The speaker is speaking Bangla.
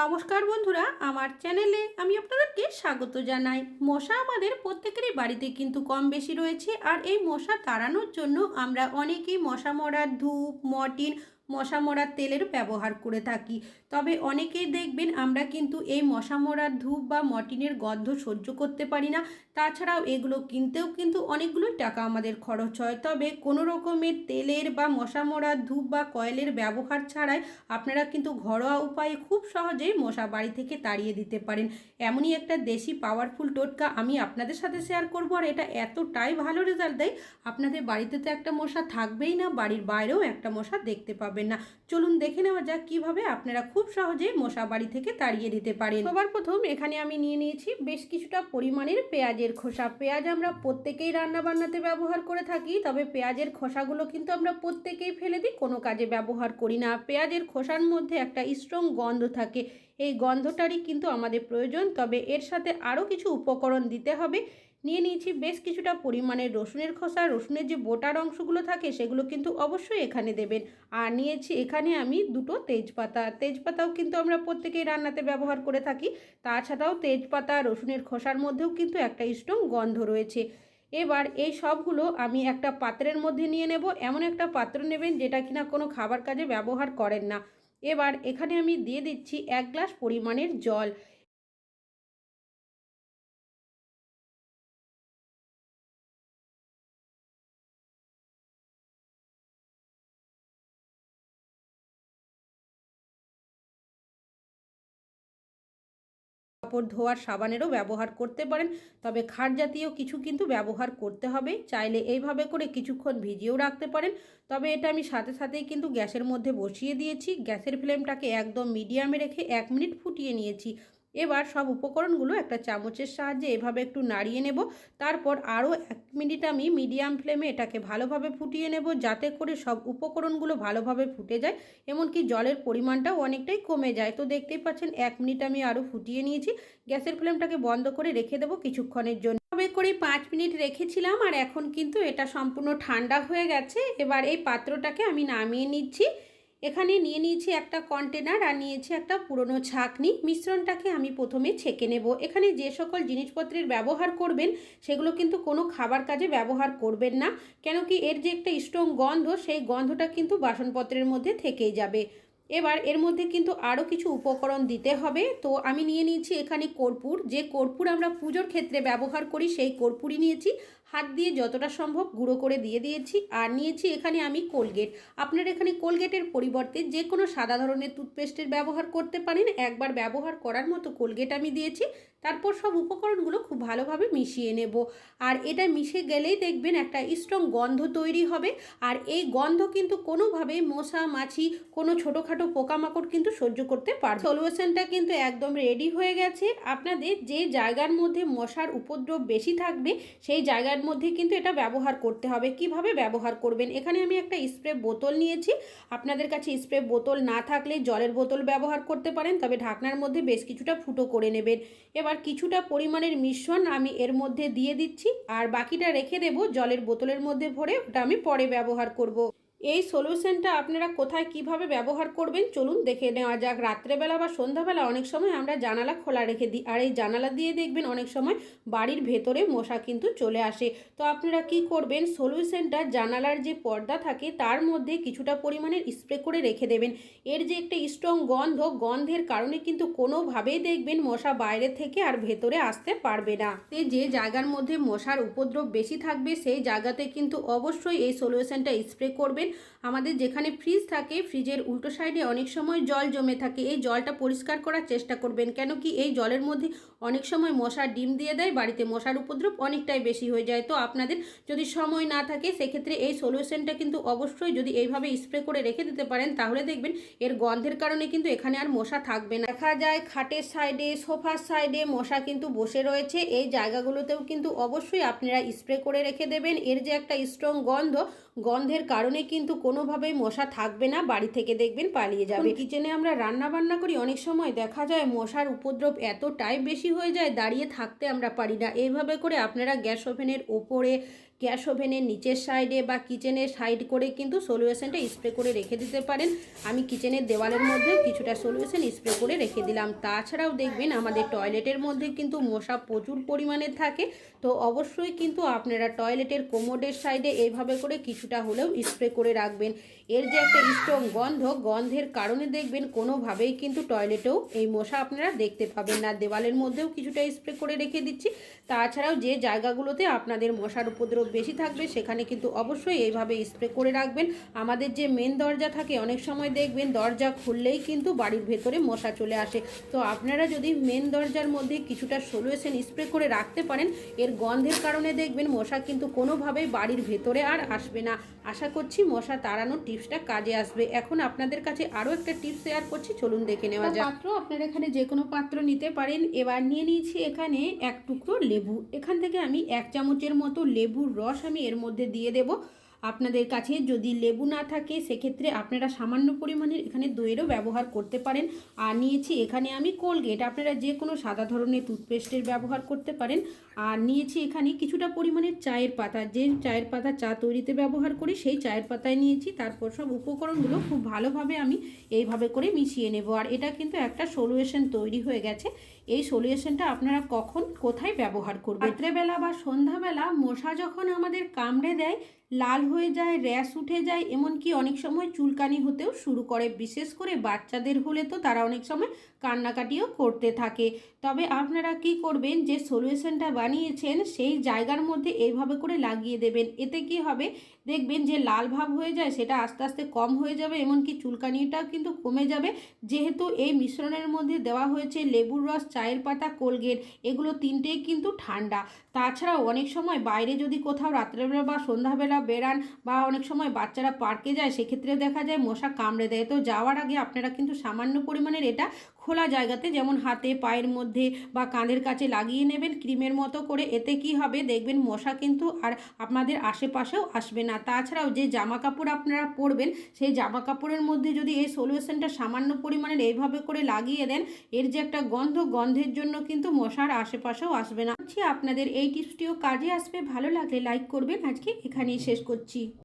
নমস্কার বন্ধুরা, আমার চ্যানেলে আমি আপনাদেরকে স্বাগত জানাই। মশা আমাদের প্রত্যেকেরই বাড়িতে কিন্তু কম বেশি রয়েছে, আর এই মশা তাড়ানোর জন্য আমরা অনেকেই মশা মরার ধূপ, মর্টিন মশা মরার তেলের ব্যবহার করে থাকি। তবে অনেকেই দেখবেন আমরা কিন্তু এই মশা মরার ধূপ বা মর্টিনের গন্ধ সহ্য করতে পারি না। তাছাড়াও এগুলো কিনতেও কিন্তু অনেকগুলো টাকা আমাদের খরচ হয়। তবে কোনো রকমের তেলের বা মশা মরার ধূপ বা কয়েলের ব্যবহার ছাড়াই আপনারা কিন্তু ঘরোয়া উপায়ে খুব সহজেই মশা বাড়ি থেকে তাড়িয়ে দিতে পারেন। এমনই একটা দেশি পাওয়ারফুল টোটকা আমি আপনাদের সাথে শেয়ার করব আর এটা এতটাই ভালো রেজাল্ট দেয়, আপনাদের বাড়িতে তো একটা মশা থাকবেই না, বাড়ির বাইরেও একটা মশা দেখতে পাবেন। না। চলুন দেখে নেওয়া যাক কীভাবে আপনারা খুব সহজেই মশা বাড়ি থেকে তাড়িয়ে দিতে পারেন। সবার প্রথম এখানে আমি নিয়ে নিয়েছি বেশ কিছুটা পরিমাণের পেঁয়াজের খোসা। পেঁয়াজ আমরা প্রত্যেকেই রান্না বান্নাতে ব্যবহার করে থাকি, তবে পেঁয়াজের খোসাগুলো কিন্তু আমরা প্রত্যেকেই ফেলে দিই, কোনো কাজে ব্যবহার করি না। পেঁয়াজের খোসার মধ্যে একটা স্ট্রং গন্ধ থাকে। এই গন্ধটারই কিন্তু আমাদের প্রয়োজন, তবে এর সাথে আরও কিছু উপকরণ দিতে হবে। নিয়ে নিয়েছি বেশ কিছুটা পরিমাণের রসুনের খোসা। রসুনের যে বোটার অংশগুলো থাকে, সেগুলো কিন্তু অবশ্যই এখানে দেবেন। আর নিয়েছি এখানে আমি দুটো তেজপাতা। তেজপাতাও কিন্তু আমরা প্রত্যেকেই রান্নাতে ব্যবহার করে থাকি। তাছাড়াও তেজপাতা, রসুনের খোসার মধ্যেও কিন্তু একটা স্ট্রং গন্ধ রয়েছে। এবার এই সবগুলো আমি একটা পাত্রের মধ্যে নিয়ে নেব। এমন একটা পাত্র নেবেন যেটা কিনা কোনো খাবার কাজে ব্যবহার করেন না। এবার এখানে আমি দিয়ে দিচ্ছি এক গ্লাস পরিমাণের জল। কাপড় ধোয়ার সাবানেরও ব্যবহার করতে পারেন। তবে খাট জাতীয় কিছু কিন্তু ব্যবহার করতে হবে। চাইলে এইভাবে করে কিছুক্ষণ ভিজিয়েও রাখতে পারেন। তবে এটা আমি সাথে সাথেই কিন্তু গ্যাসের মধ্যে বসিয়ে দিয়েছি। গ্যাসের ফ্লেমটাকে একদম মিডিয়ামে রেখে এক মিনিট ফুটিয়ে নিয়েছি। এবার সব উপকরণগুলো একটা চামচের সাহায্যে এভাবে একটু নাড়িয়ে নেব। তারপর আরও এক মিনিট আমি মিডিয়াম ফ্লেমে এটাকে ভালোভাবে ফুটিয়ে নেব যাতে করে সব উপকরণগুলো ভালোভাবে ফুটে যায়, এমনকি জলের পরিমাণটাও অনেকটাই কমে যায়। তো দেখতেই পাচ্ছেন, এক মিনিট আমি আরও ফুটিয়ে নিয়েছি। গ্যাসের ফ্লেমটাকে বন্ধ করে রেখে দেবো কিছুক্ষণের জন্য। তবে করে পাঁচ মিনিট রেখেছিলাম আর এখন কিন্তু এটা সম্পূর্ণ ঠান্ডা হয়ে গেছে। এবার এই পাত্রটাকে আমি নামিয়ে নিচ্ছি। এখানে নিয়ে নিয়েছি একটা কন্টেনার আর নিয়েছি একটা পুরনো ছাকনি। মিশ্রণটাকে আমি প্রথমে ছেঁকে নেব। এখানে যে সকল জিনিসপত্রের ব্যবহার করবেন, সেগুলো কিন্তু কোনো খাবার কাজে ব্যবহার করবেন না। কেন কি এর যে একটা স্ট্রং গন্ধ, সেই গন্ধটা কিন্তু বাসনপত্রের মধ্যে থেকেই যাবে। এবার এর মধ্যে কিন্তু আরও কিছু উপকরণ দিতে হবে। তো আমি নিয়ে নিয়েছি এখানে কর্পূর। যে কর্পূর আমরা পুজোর ক্ষেত্রে ব্যবহার করি, সেই কর্পূরই নিয়েছি। হাত দিয়ে যতটা সম্ভব গুঁড়ো করে দিয়ে দিয়েছি। আর নিয়েছি এখানে আমি কোলগেট। আপনার এখানে কোলগেটের পরিবর্তে যে কোনো সাদা ধরনের টুথপেস্টের ব্যবহার করতে পারেন। একবার ব্যবহার করার মতো কোলগেট আমি দিয়েছি। তারপর সব উপকরণগুলো খুব ভালোভাবে মিশিয়ে নেব। আর এটা মিশে গেলেই দেখবেন একটা স্ট্রং গন্ধ তৈরি হবে। আর এই গন্ধ কিন্তু কোনোভাবেই মশা, মাছি, কোনো ছোটোখাটো পোকামাকড় কিন্তু সহ্য করতে পারবে। সলিউশনটা কিন্তু একদম রেডি হয়ে গেছে। আপনাদের যে জায়গার মধ্যে মশার উপদ্রব বেশি থাকবে, সেই জায়গার মধ্যে কিন্তু এটা ব্যবহার করতে হবে। কীভাবে ব্যবহার করবেন? এখানে আমি একটা স্প্রে বোতল নিয়েছি। আপনাদের কাছে স্প্রে বোতল না থাকলে জলের বোতল ব্যবহার করতে পারেন, তবে ঢাকনার মধ্যে বেশ কিছুটা ফুটো করে নেবেন। এবার কিছুটা পরিমাণের মিশ্রণ আমি এর মধ্যে দিয়ে দিচ্ছি। আর বাকিটা রেখে দেব, জলের বোতলের মধ্যে ভরে, ওটা আমি পরে ব্যবহার করব। এই সলিউশনটা আপনারা কোথায় কীভাবে ব্যবহার করবেন? চলুন দেখে নেওয়া যাক। রাত্রেবেলা বা সন্ধ্যাবেলা অনেক সময় আমরা জানালা খোলা রেখে দিই। আর এই জানালা দিয়ে দেখবেন অনেক সময় বাড়ির ভেতরে মশা কিন্তু চলে আসে। তো আপনারা কি করবেন? সলিউশনটা জানালার যে পর্দা থাকে, তার মধ্যে কিছুটা পরিমাণের স্প্রে করে রেখে দেবেন। এর যে একটা স্ট্রং গন্ধ, গন্ধের কারণে কিন্তু কোনোভাবেই দেখবেন মশা বাইরে থেকে আর ভেতরে আসতে পারবে না। যে জায়গার মধ্যে মশার উপদ্রব বেশি থাকবে, সেই জায়গাতে কিন্তু অবশ্যই এই সলিউশনটা স্প্রে করবেন। আমাদের যেখানে ফ্রিজ থাকে ফ্রিজের উল্টো সাইডে অনেক সময় জল জমে থাকে। এই জলটা পরিষ্কার করার চেষ্টা করবেন কেন কি এই জলের মধ্যে অনেক সময় মশার ডিম দিয়ে দেয়, বাড়িতে মশার উপদ্রব অনেকটাই বেশি হয়ে যায়। তো আপনাদের যদি সময় না থাকে, সেক্ষেত্রে এই সলিউশনটা কিন্তু অবশ্যই যদি এইভাবে স্প্রে করে রেখে দিতে পারেন, তাহলে দেখবেন এর গন্ধের কারণে কিন্তু এখানে আর মশা থাকবে না। দেখা যায় খাটের সাইডে সোফার সাইডে মশা কিন্তু বসে রয়েছে। এই জায়গাগুলোতেও কিন্তু অবশ্যই আপনারা স্প্রে করে রেখে দেবেন। এর যে একটা স্ট্রং গন্ধ, গন্ধের কারণে কিন্তু কোনোভাবেই মশা থাকবে না, বাড়ি থেকে দেখবেন পালিয়ে যাবে। কিচেনে আমরা রান্না বান্না করি, অনেক সময় দেখা যায় মশার উপদ্রব এতটাই বেশি হয়ে যায়, দাঁড়িয়ে থাকতে আমরা পারি না। এইভাবে করে আপনারা গ্যাস ওভেনের ওপরে, গ্যাস ওভেনের নিচের সাইডে বা কিচেনের সাইড করে কিন্তু সলিউশনটা স্প্রে করে রেখে দিতে পারেন। আমি কিচেনের দেওয়ালের মধ্যে কিছুটা সলিউশন স্প্রে করে রেখে দিলাম। তাছাড়াও দেখবেন আমাদের টয়লেটের মধ্যে কিন্তু মশা প্রচুর পরিমাণে থাকে। তো অবশ্যই কিন্তু আপনারা টয়লেটের কোমোডের সাইডে এইভাবে করে কিছুটা হলেও স্প্রে করে রাখবেন। এর যে একটা স্ট্রং গন্ধ, গন্ধের কারণে দেখবেন কোনোভাবেই কিন্তু টয়লেটেও এই মশা আপনারা দেখতে পাবেন না। দেওয়ালের মধ্যেও কিছুটা স্প্রে করে রেখে দিচ্ছি। তাছাড়াও যে জায়গাগুলোতে আপনাদের মশার উপদ্রব বেশি থাকবে, সেখানে কিন্তু অবশ্যই এইভাবে স্প্রে করে রাখবেন। আমাদের যে মেন দরজা থাকে, অনেক সময় দেখবেন দরজা খুললেই কিন্তু বাড়ির ভেতরে মশা চলে আসে। তো আপনারা যদি মেন দরজার মধ্যে কিছুটা সলিউশন স্প্রে করে রাখতে পারেন, এর গন্ধের কারণে দেখবেন মশা কিন্তু কোনোভাবেই বাড়ির ভেতরে আর আসবে না। আশা করছি মশা তাড়ানোর টিপসটা কাজে আসবে। এখন আপনাদের কাছে আরও একটা টিপস শেয়ার করছি চলুন দেখে নেওয়া যাক। পাত্র আপনারা এখানে যে কোনো পাত্র নিতে পারেন। এবার নিয়ে নিয়েছি এখানে এক টুকরো লেবু। এখান থেকে আমি এক চামচের মতো লেবুর রস আমি এর মধ্যে দিয়ে দেব। আপনাদের কাছে যদি লেবু না থাকে, সেক্ষেত্রে আপনারা সামান্য পরিমাণের এখানে দইয়েরও ব্যবহার করতে পারেন। আর নিয়েছি এখানে আমি কোলগেট। আপনারা যে কোনো সাদা ধরনের টুথপেস্টের ব্যবহার করতে পারেন। আর নিয়েছি এখানে কিছুটা পরিমাণের চায়ের পাতা। যে চায়ের পাতা চা তৈরিতে ব্যবহার করি, সেই চায়ের পাতায় নিয়েছি। তারপর সব উপকরণগুলো খুব ভালোভাবে আমি এইভাবে করে মিশিয়ে নেব। আর এটা কিন্তু একটা সলিউশন তৈরি হয়ে গেছে। এই সলিউশনটা আপনারা কখন, কোথায় ব্যবহার করবেন? রাত্রেবেলা বা সন্ধ্যাবেলা মশা যখন আমাদের কামড়ে দেয় লাল হয়ে যায়, র্যাশ উঠে যায়, এমনকি অনেক সময় চুলকানি হতেও শুরু করে। বিশেষ করে বাচ্চাদের হলে তো তারা অনেক সময় কান্নাকাটিও করতে থাকে। তবে আপনারা কি করবেন? যে সলিউশনটা বানিয়েছেন, সেই জায়গার মধ্যে এইভাবে করে লাগিয়ে দেবেন। এতে কি হবে? দেখবেন যে লাল ভাব হয়ে যায়, সেটা আস্তে আস্তে কম হয়ে যাবে, এমনকি চুলকানিটাও কিন্তু কমে যাবে। যেহেতু এই মিশ্রণের মধ্যে দেওয়া হয়েছে লেবুর রস, চায়ের পাতা, কোলগেট, এগুলো তিনটেই কিন্তু ঠান্ডা। তাছাড়াও অনেক সময় বাইরে যদি কোথাও রাত্রেবেলা বা সন্ধ্যাবেলা বেরান বা অনেক সময় বাচ্চারা পার্কে যায়, সেক্ষেত্রে দেখা যায় মশা কামড়ে দেয়। তো যাওয়ার আগে আপনারা কিন্তু সামান্য পরিমাণের এটা খোলা জায়গাতে, যেমন হাতে, পায়ের মধ্যে বা কাঁধের কাছে লাগিয়ে নেবেন ক্রিমের মতো করে। এতে কি হবে? দেখবেন মশা কিন্তু আর আপনাদের আশেপাশেও আসবে না। তাছাড়াও যে জামা কাপড় আপনারা পরবেন, সেই জামা কাপড়ের মধ্যে যদি এই সলিউশনটা সামান্য পরিমাণের এইভাবে করে লাগিয়ে দেন, এর যে একটা গন্ধ, গন্ধের জন্য কিন্তু মশার আশেপাশেও আসবে না। আপনাদের এই টিপসটিও কাজে আসবে। ভালো লাগলে লাইক করবেন। আজকে এখানেই শেষ করছি।